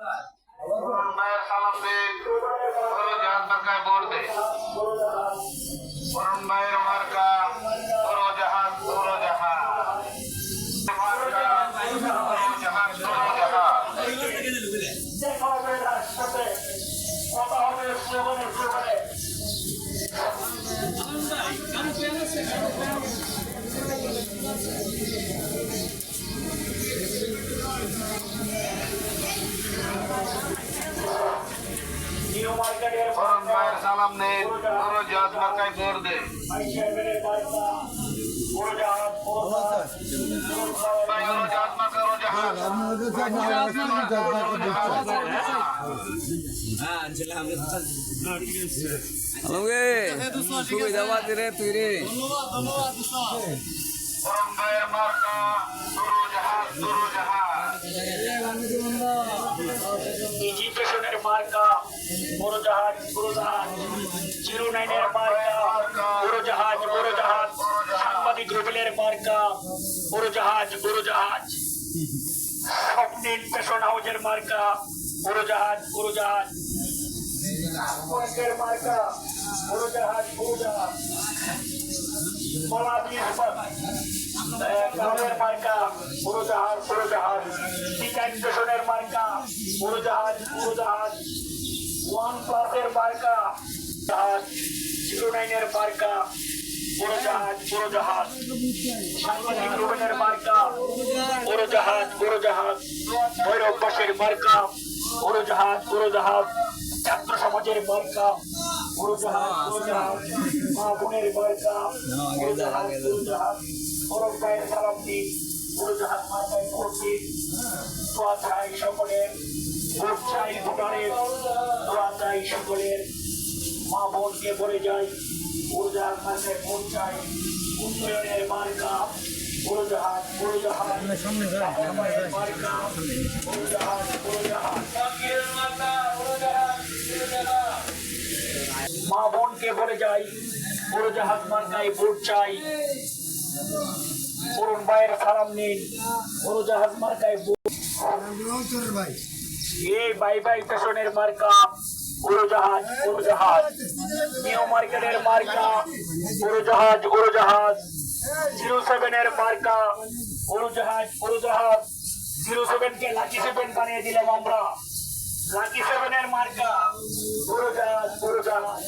মায়ের দে বড় জাহাজ মার্কায় ভোট দে অরুণ ভাইয়ের মার্কা বড় জাহাজ বড় জাহাজ। মার্কা, বড় বড় জাহাজ আমাকে সুবিধাবাদ রে তুই রে অরুণ ভাইয়ের মার্কা বড় জাহাজ বড় জাহাজ ইজিপ্রেশনের মার্কা বড় জাহাজ জিরো নাইনের মার্কা বড় জাহাজ বড় জাহাজ সাংবাদিক রুবেলের মার্কা বড় জাহাজ বড় জাহাজ পেশন হাউজের মার্কা। বড় জাহাজ বড় জাহাজ পয়েন্টের মার্কা। বড় জাহাজ বড় জাহাজ মলাদিস কালের মার্কা। বড় জাহাজ বড় জাহাজ চিকেন স্টেশনের মার্কা। বড় জাহাজ বড় জাহাজ ওয়ান প্লাসের জাহাজ জিরো নাইনের মার্কা বড় জাহাজ বড় জাহাজ। সাংবাদিক রুবেনের মার্কা বড় জাহাজ ভৈরব বাসের মার্কা বড় জাহাজ, বড় ছাত্র সমাজের মার্কা বড় জাহাজ বড় জাহাজ। মা বোনের মার্কা বড় জাহাজ বড় জাহাজ। বড় ভাইয়ের সালাম দিন, বড় মার্কায় ভোট দিন। সকলের। ভোট চাই ভোটারের দোয়া চাই সকলের মা বোনকে বলে যাই উড়োজাহাজ মার্কায় ভোট চাই উন্নয়নের মার্কা মার্কা মা বোনকে বলে যাই উড়োজাহাজ মার্কায় ভোট চাই অরুণ ভাইয়ের সালাম নিন। উড়োজাহাজ মার্কায় ভোট এই বাই বাই স্টেশনের মার্কা উড়োজাহাজ উড়োজাহাজ নিউ মার্কেটের মার্কা উড়োজাহাজ উড়োজাহাজ জিরো সেভেনের মার্কা উড়োজাহাজ উড়োজাহাজ জিরো সেভেন কে লাকি সেভেন বানিয়ে দিলাম আমরা। লাকি সেভেনের মার্কা উড়োজাহাজ উড়োজাহাজ